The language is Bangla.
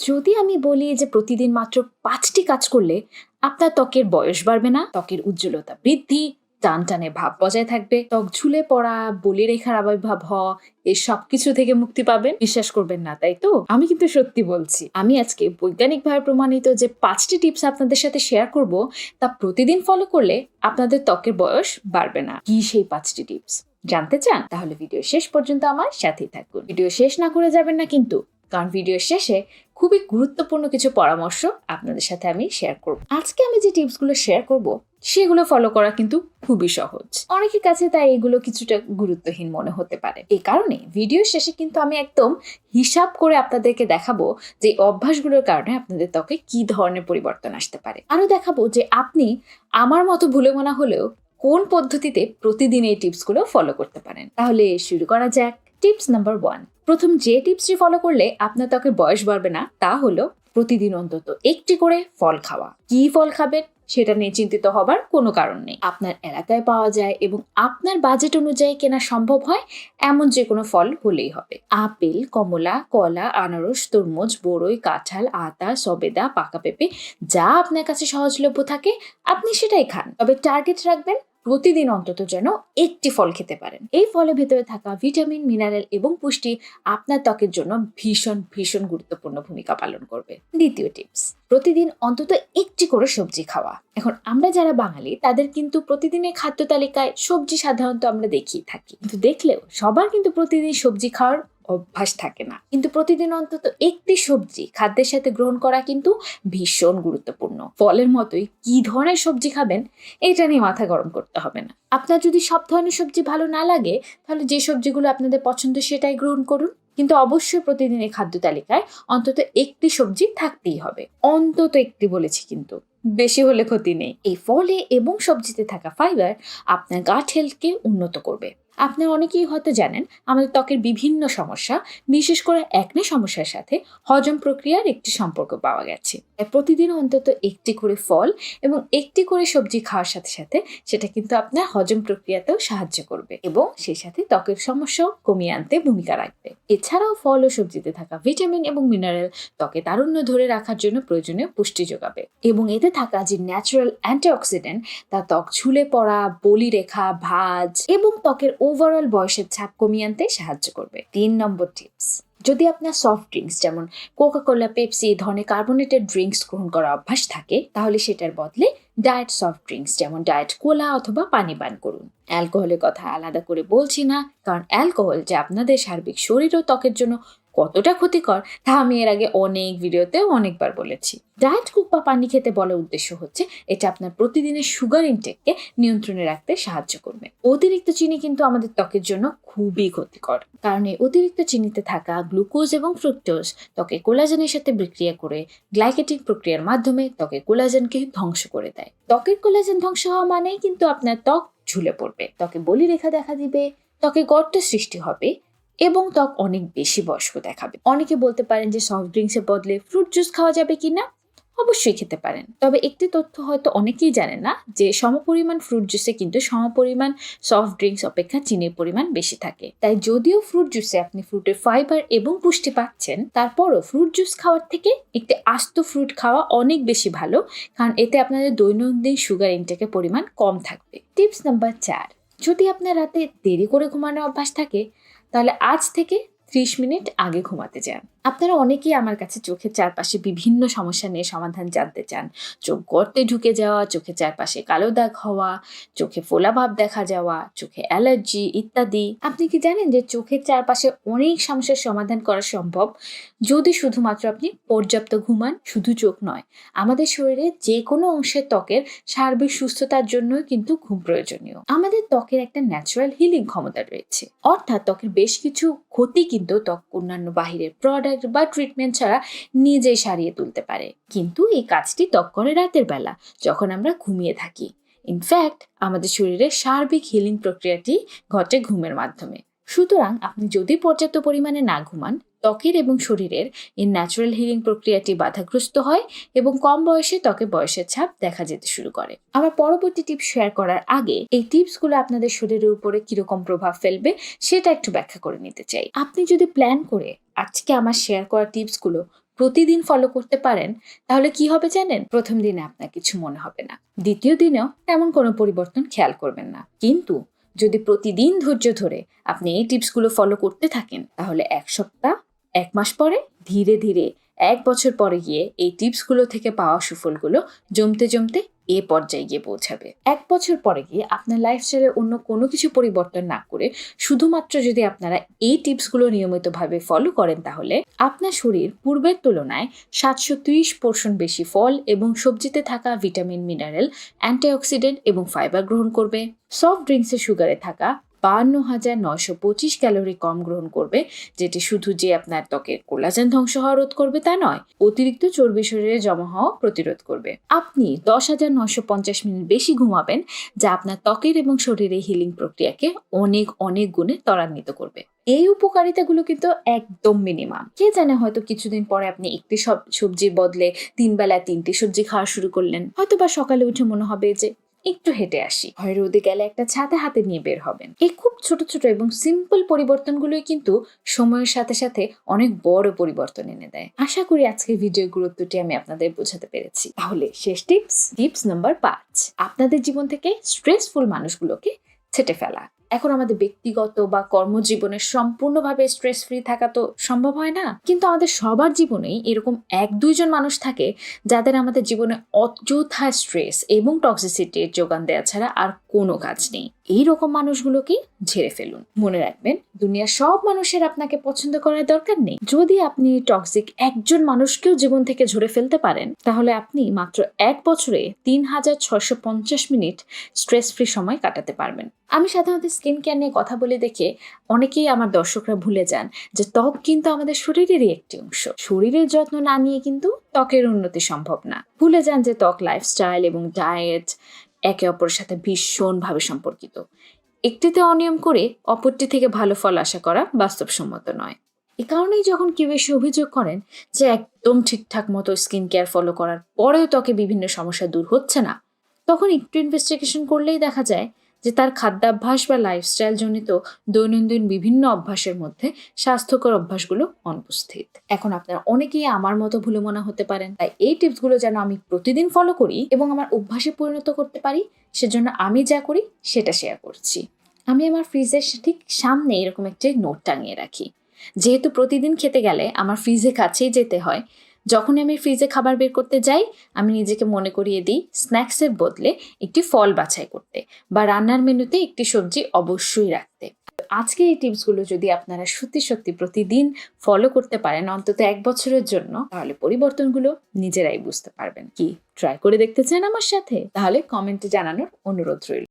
যদি আমি বলি যে প্রতিদিন মাত্র পাঁচটি কাজ করলে আপনার ত্বকের বয়স বাড়বে না, ত্বকের উজ্জ্বলতা বৃদ্ধি টান টানে ভাব বজায় থাকবে, ত্বক ঝুলে পড়া, বলি রেখার আবির্ভাব হওয়া এই সব কিছু থেকে মুক্তি পাবেন। বিশ্বাস করবেন না, তাই তো? আমি কিন্তু সত্যি বলছি, আমি আজকে বৈজ্ঞানিকভাবে প্রমাণিত যে পাঁচটি টিপস আপনাদের সাথে শেয়ার করব, তা প্রতিদিন ফলো করলে আপনাদের ত্বকের বয়স বাড়বে না। কি সেই পাঁচটি টিপস? জানতে চান? তাহলে ভিডিও শেষ পর্যন্ত আমার সাথেই থাকুন। ভিডিও শেষ না করে যাবেন না কিন্তু কারণ ভিডিও শেষে খুবই গুরুত্বপূর্ণ কিছু পরামর্শ আপনাদের সাথে আমি শেয়ার করব। আজকে আমি যে টিপসগুলো শেয়ার করব, সেগুলো ফলো করা কিন্তু খুবই সহজ। অনেকের কাছে তাই এগুলো কিছুটা গুরুত্বহীন মনে হতে পারে। এই কারণে ভিডিও শেষে কিন্তু আমি একদম হিসাব করে আপনাদেরকে দেখাবো যে অভ্যাসগুলোর কারণে আপনাদের ত্বকে কি ধরনের পরিবর্তন আসতে পারে। আরও দেখাবো যে আপনি আমার মতো ভুলে মনে হলেও কোন পদ্ধতিতে প্রতিদিন এই টিপসগুলো ফলো করতে পারেন। তাহলে শুরু করা যাক। Tips number one. প্রথম যে টিপসটি ফলো করলে আপনার ত্বকের বয়স বাড়বে না, তা হলো প্রতিদিন অন্তত একটি করে ফল খাওয়া। কি ফল খাবেন সেটা নিয়ে চিন্তিত হবার কোনো কারণ নেই। আপনার এলাকায় পাওয়া যায় এবং আপনার বাজেট অনুযায়ী কেনা সম্ভব হয়, এমন যে কোনো ফল হলেই হবে। আপেল, কমলা, কলা, আনারস, তরমুজ, বড়ই, কাঁঠাল, আতা, সবেদা, পাকা পেঁপে, যা আপনার কাছে সহজলভ্য থাকে, আপনি সেটাই খান। তবে টার্গেট রাখবেন প্রতিদিন অন্তত যেন একটি ফল খেতে পারেন। এই ফলের ভেতরে থাকা ভিটামিন, মিনারেল এবং পুষ্টি আপনার ত্বকের জন্য ভীষণ ভীষণ গুরুত্বপূর্ণ ভূমিকা পালন করবে। দ্বিতীয় টিপস, প্রতিদিন অন্তত একটি করে সবজি খাওয়া। এখন আমরা যারা বাঙালি, তাদের কিন্তু প্রতিদিনের খাদ্য তালিকায় সবজি সাধারণত আমরা দেখিয়ে থাকি। কিন্তু দেখলেও সবার কিন্তু প্রতিদিন সবজি খাওয়ার অভ্যাস থাকে না। কিন্তু প্রতিদিন অন্তত একটি সবজি খাদ্যের সাথে গ্রহণ করা কিন্তু ভীষণ গুরুত্বপূর্ণ। ফলের মতোই কি ধরনের সবজি খাবেন এটা নিয়ে মাথা গরম করতে হবে না। আপনার যদি সব ধরনের সবজি ভালো না লাগে, তাহলে যে সবজিগুলো আপনাদের পছন্দ সেটাই গ্রহণ করুন। কিন্তু অবশ্যই প্রতিদিনের খাদ্য তালিকায় অন্তত একটি সবজি থাকতেই হবে। অন্তত একটি বলেছি কিন্তু। বেশি হলে ক্ষতি নেই। এই ফলে এবং সবজিতে থাকা ফাইবার আপনার গাট হেলথকে উন্নত করবে। আপনার অনেকেই হয়তো জানেন, আমাদের ত্বকের বিভিন্ন সমস্যা, বিশেষ করে একনে সমস্যার সাথে হজম প্রক্রিয়ার একটি সম্পর্ক পাওয়া গেছে। প্রতিদিন অন্তত একটি করে ফল এবং একটি করে সবজি খাওয়ার সাথে সাথে সেটা কিন্তু আপনার হজম প্রক্রিয়াতেও সাহায্য করবে এবং সেই সাথে ত্বকের সমস্যাও কমিয়ে আনতে ভূমিকা রাখবে। এছাড়াও ফল ও সবজিতে থাকা ভিটামিন এবং মিনারেল ত্বকে তারুণ্য ধরে রাখার জন্য প্রয়োজনীয় পুষ্টি যোগাবে এবং এতে থাকা যে ন্যাচারাল অ্যান্টিঅক্সিডেন্ট তা ত্বক ঝুলে পড়া বলি রেখা ভাঁজ এবং ত্বকের ওভারঅল বয়সের ছাপ কমিয়ে আনতে সাহায্য করবে। তিন নম্বর টিপস যদি আপনার সফট ড্রিঙ্কস যেমন কোকা কোলা পেপসি ধরনের কার্বোনেটেড ড্রিঙ্কস গ্রহণ করার অভ্যাস থাকে, তাহলে সেটার বদলে ডায়েট সফট ড্রিঙ্কস যেমন ডায়েট কোলা অথবা পানি পান করুন। অ্যালকোহলের কথা আলাদা করে বলছি না, কারণ অ্যালকোহল যে আপনাদের সার্বিক শরীর ও ত্বকের জন্য কতটা ক্ষতিকর, তা আমি এর আগে অনেক ভিডিওতে অনেকবার বলেছি। ডায়েট কুক বা পানি খেতে বলার উদ্দেশ্য হচ্ছে, এটা আপনার প্রতিদিনের সুগার ইনটেককে নিয়ন্ত্রণে রাখতে সাহায্য করবে। অতিরিক্ত চিনি কিন্তু আমাদের ত্বকের জন্য খুবই ক্ষতিকর। কারণ এই অতিরিক্ত চিনিতে থাকা গ্লুকোজ এবং ফ্রুক্টোজ ত্বকে কোলাজেনের সাথে বিক্রিয়া করে গ্লাইকেটিক প্রক্রিয়ার মাধ্যমে ত্বকে কোলাজেনকে ধ্বংস করে দেয়। ত্বকের কোলাজেন ধ্বংস হওয়া মানেই কিন্তু আপনার ত্বক ঝুলে পড়বে। ত্বকে বলি রেখা দেখা দিবে, ত্বকে গর্ত সৃষ্টি হবে এবং ত্বক অনেক বেশি বয়স্ক দেখাবে। অনেকে বলতে পারেন যে সফট ড্রিঙ্কসের বদলে ফ্রুট জুস খাওয়া যাবে কি না অবশ্যই খেতে পারেন। তবে একটি তথ্য হয়তো অনেকেই জানে না যে সমপরিমাণ ফ্রুট জুসে কিন্তু সমপরিমাণ সফট ড্রিঙ্কস অপেক্ষা চিনির পরিমাণ বেশি থাকে। তাই যদিও ফ্রুট জুসে আপনি ফ্রুটের ফাইবার এবং পুষ্টি পাচ্ছেন, তারপরও ফ্রুট জুস খাওয়ার থেকে একটি আস্ত ফ্রুট খাওয়া অনেক বেশি ভালো, কারণ এতে আপনাদের দৈনন্দিন সুগার ইনটেকের পরিমাণ কম থাকবে। টিপস নাম্বার চার, যদি আপনার রাতে দেরি করে ঘুমানোর অভ্যাস থাকে তাহলে আজ থেকে ত্রিশ মিনিট আগে ঘুমাতে যান। আপনারা অনেকেই আমার কাছে চোখের চারপাশে বিভিন্ন সমস্যা নিয়ে সমাধান জানতে চান। চোখ গর্তে ঢুকে যাওয়া, চোখের চারপাশে কালো দাগ হওয়া, চোখে ফোলা ভাব দেখা যাওয়া, চোখে অ্যালার্জি ইত্যাদি। আপনি কি জানেন যে চোখের চারপাশে অনেক সমস্যার সমাধান করা সম্ভব? যদি শুধুমাত্র আপনি পর্যাপ্ত ঘুমান, শুধু চোখ নয়, আমাদের শরীরে যে কোনো অংশের ত্বকের সার্বিক সুস্থতার জন্য কিন্তু ঘুম প্রয়োজনীয়। আমাদের ত্বকের একটা ন্যাচারাল হিলিং ক্ষমতা রয়েছে। অর্থাৎ ত্বকের বেশ কিছু ক্ষতি কিন্তু ত্বক অন্যান্য বাহিরের প্রোডাক্ট বা ট্রিটমেন্ট ছাড়া নিজেই সারিয়ে তুলতে পারে। কিন্তু এই কাজটি ত্বক করে রাতের বেলা, যখন আমরা ঘুমিয়ে থাকি। ইনফ্যাক্ট আমাদের শরীরে সার্বিক হিলিং প্রক্রিয়াটি ঘটে ঘুমের মাধ্যমে। সুতরাং আপনি যদি পর্যাপ্ত পরিমাণে না ঘুমান, ত্বকের এবং শরীরের এই ন্যাচারাল হিলিং প্রক্রিয়াটি বাধাগ্রস্ত হয় এবং কম বয়সে ত্বকে বয়সের ছাপ দেখা যেতে শুরু করে। আমার পরবর্তী টিপস শেয়ার করার আগে এই টিপসগুলো আপনাদের শরীরের উপরে কীরকম প্রভাব ফেলবে সেটা একটু ব্যাখ্যা করে নিতে চাই। আপনি যদি প্ল্যান করে আজকে আমার শেয়ার করা টিপসগুলো প্রতিদিন ফলো করতে পারেন, তাহলে কি হবে জানেন? প্রথম দিনে আপনার কিছু মনে হবে না। দ্বিতীয় দিনেও তেমন কোনো পরিবর্তন খেয়াল করবেন না। কিন্তু যদি প্রতিদিন ধৈর্য ধরে আপনি এই টিপসগুলো ফলো করতে থাকেন, তাহলে এক সপ্তাহ, এক মাস পরে, ধীরে ধীরে এক বছর পরে গিয়ে এই টিপসগুলো থেকে পাওয়া সুফলগুলো জমতে জমতে এ পর্যায়ে গিয়ে পৌঁছাবে। এক বছর পরে গিয়ে আপনার লাইফস্টাইলে অন্য কোনো কিছু পরিবর্তন না করে শুধুমাত্র যদি আপনারা এই টিপসগুলো নিয়মিতভাবে ফলো করেন তাহলে আপনার শরীর পূর্বের তুলনায় সাতশো ত্রিশ পোর্শন বেশি ফল এবং সবজিতে থাকা ভিটামিন মিনারেল অ্যান্টিঅক্সিডেন্ট এবং ফাইবার গ্রহণ করবে। সফট ড্রিঙ্কসে সুগারে থাকা বান্ন হাজার নয়শো পঁচিশ ক্যালোরি কম গ্রহণ করবে, যেটি শুধু যে আপনার ত্বকের কোলাজেন ধ্বংস হওয়া রোধ করবে তা নয়, অতিরিক্ত চর্বি শরীরে জমা হওয়া প্রতিরোধ করবে। আপনি দশ হাজার নয়শো পঞ্চাশ মিনিট বেশি ঘুমাবেন, যা আপনার ত্বকের এবং শরীরের হিলিং প্রক্রিয়াকে অনেক অনেক গুণে ত্বরান্বিত করবে। এই উপকারিতাগুলো কিন্তু একদম মিনিমাম কে জানে হয়তো কিছুদিন পরে আপনি একটি সব সবজির বদলে তিন বেলায় তিনটি সবজি খাওয়া শুরু করলেন। হয়তো বা সকালে উঠে মনে হবে যে একটু হেঁটে আসি। হয় রোদে গেলে একটা ছাতা হাতে নিয়ে বের হবেন। এই খুব ছোট ছোট এবং সিম্পল পরিবর্তনগুলোই কিন্তু সময়ের সাথে সাথে অনেক বড় পরিবর্তন এনে দেয়। আশা করি আজকের ভিডিও গুরুত্বটি আমি আপনাদের বোঝাতে পেরেছি। তাহলে শেষ টিপস টিপস নাম্বার পাঁচ। আপনাদের জীবন থেকে স্ট্রেসফুল মানুষগুলোকে ছেটে ফেলা। এখন আমাদের ব্যক্তিগত বা কর্মজীবনে সম্পূর্ণভাবে স্ট্রেস ফ্রি থাকা তো সম্ভব হয় না। কিন্তু আমাদের সবার জীবনেই এরকম এক দুইজন মানুষ থাকে যাদের আমাদের জীবনে অযথা স্ট্রেস এবং টক্সিসিটির যোগান দেওয়া ছাড়া আর কোনো কাজ নেই। এই রকম মানুষগুলোকে ঝেড়ে ফেলুন। মনে রাখবেন, দুনিয়ার সব মানুষের আপনাকে পছন্দ করার দরকার নেই। যদি আপনি টক্সিক একজন মানুষকেও জীবন থেকে ঝরে ফেলতে পারেন, তাহলে আপনি মাত্র এক বছরে তিন হাজার ছশো পঞ্চাশ মিনিট স্ট্রেস ফ্রি সময় কাটাতে পারবেন। আমি সাধারণত স্কিন কেয়ার নিয়ে কথা বলে দেখে অনেকেই আমার দর্শকরা ভুলে যান যে ত্বক কিন্তু আমাদের শরীরেরই একটি অংশ। শরীরের যত্ন না নিয়ে কিন্তু ত্বকের উন্নতি সম্ভব না। ভুলে যান যে ত্বক লাইফস্টাইল এবং ডায়েট একে অপরের সাথে ভীষণভাবে সম্পর্কিত। একটিতে অনিয়ম করে অপরটি থেকে ভালো ফল আশা করা বাস্তবসম্মত নয়। এ কারণেই যখন কেউ এসে অভিযোগ করেন যে একদম ঠিকঠাক মতো স্কিন কেয়ার ফলো করার পরেও ত্বকে বিভিন্ন সমস্যা দূর হচ্ছে না, তখন একটু ইনভেস্টিগেশন করলেই দেখা যায় যে তার খাদ্যাভ্যাস বা লাইফস্টাইল জনিত দৈনন্দিন বিভিন্ন অভ্যাসের মধ্যে স্বাস্থ্যকর অভ্যাসগুলো অনুপস্থিত। এখন আপনারা অনেকেই আমার মতো ভুলে মনে হতে পারেন। তাই এই টিপসগুলো যেন আমি প্রতিদিন ফলো করি এবং আমার অভ্যাসে পরিণত করতে পারি, সেজন্য আমি যা করি সেটা শেয়ার করছি। আমি আমার ফ্রিজের ঠিক সামনে এরকম একটি নোট টাঙিয়ে রাখি। যেহেতু প্রতিদিন খেতে গেলে আমার ফ্রিজে কাছেই যেতে হয় যখন আমি ফ্রিজে খাবার বের করতে যাই, আমি নিজেকে মনে করিয়ে দিই স্ন্যাক্সের বদলে একটি ফল বাছাই করতে বা রান্নার মেনুতে একটি সবজি অবশ্যই রাখতে। আজকে এই টিপসগুলো যদি আপনারা সত্যি সত্যি প্রতিদিন ফলো করতে পারেন, অন্তত এক বছরের জন্য, তাহলে পরিবর্তনগুলো নিজেরাই বুঝতে পারবেন। কি? ট্রাই করে দেখতে চান আমার সাথে? তাহলে কমেন্টে জানানোর অনুরোধ রইল।